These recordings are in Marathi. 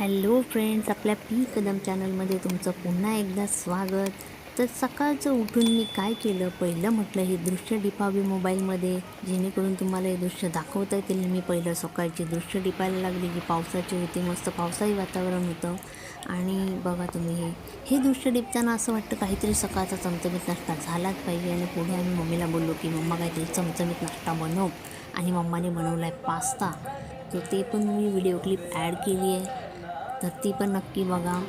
हॅलो फ्रेंड्स आपल्या पी कदम चॅनलमध्ये तुमचं पुन्हा एकदा स्वागत. तर सकाळचं उठून मी काय केलं? पहिलं म्हटलं हे दृश्य टिपावी मोबाईलमध्ये जेणेकरून तुम्हाला हे दृश्य दाखवता येतील. मी पहिलं सकाळची दृश्य टिपायला लागली की पावसाची होती मस्त पावसाही वातावरण होतं. आणि बघा तुम्ही हे हे दृश्य टिपताना असं वाटतं काहीतरी सकाळचा चमचमीत नाश्ता झालाच पाहिजे. आणि पुढे आम्ही मम्मीला बोललो की मम्मा काहीतरी चमचमीत नाश्ता बनव. आणि मम्माने बनवला आहे पास्ता. तर ते पण मी व्हिडिओ क्लिप ॲड केली आहे. तर ती पण नक्की बघा.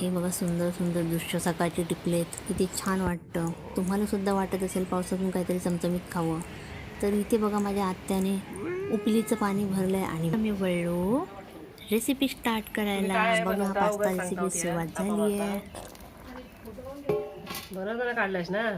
हे बघा सुंदर सुंदर दृश्य. सकाळचे टिपलेत किती छान वाटतं. तुम्हाला सुद्धा वाटत असेल पावसातून काहीतरी चमचमीत खावं. तर इथे बघा माझ्या आत्याने उकलीचं पाणी भरलं आहे आणि मी वळलो. रेसिपी स्टार्ट करायला. बघा पास्ता रेसिपी सुरुवात झाली आहे बरं जरा काढलायस ना?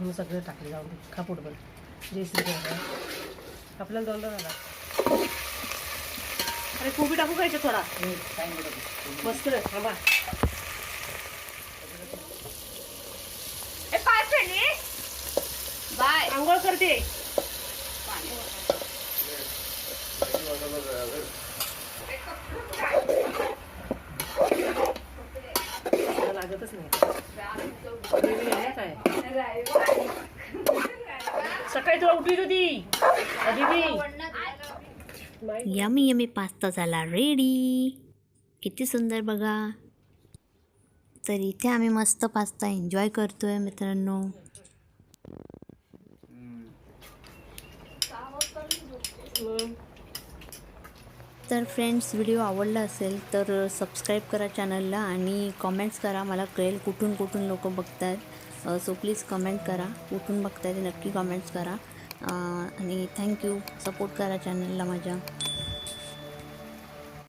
मी सगळे टाकले जाऊन दे. खा पोट बरं जे श्री आपल्याला दोन झाला. अरे कोबी टाकू खायचे थोडा? मस्त रे थांबा. बाय. आंघोळ करते. मला लागतच नाही. काय सकाळी तुला उठली होती. यमी यमी पास्ता झाला. रेडी किती सुंदर बघा. तर इथे आम्ही मस्त पास्ता एन्जॉय करतोय मित्रांनो. तर फ्रेंड्स व्हिडिओ आवडला असेल तर सबस्क्राईब करा चॅनलला आणि कॉमेंट्स करा. मला कळेल कुठून कुठून लोक बघतात सो प्लीज कमेंट करा. कुठून बघताय ते नक्की कमेंट्स करा. आणि थँक्यू सपोर्ट करा चॅनलला माझ्या.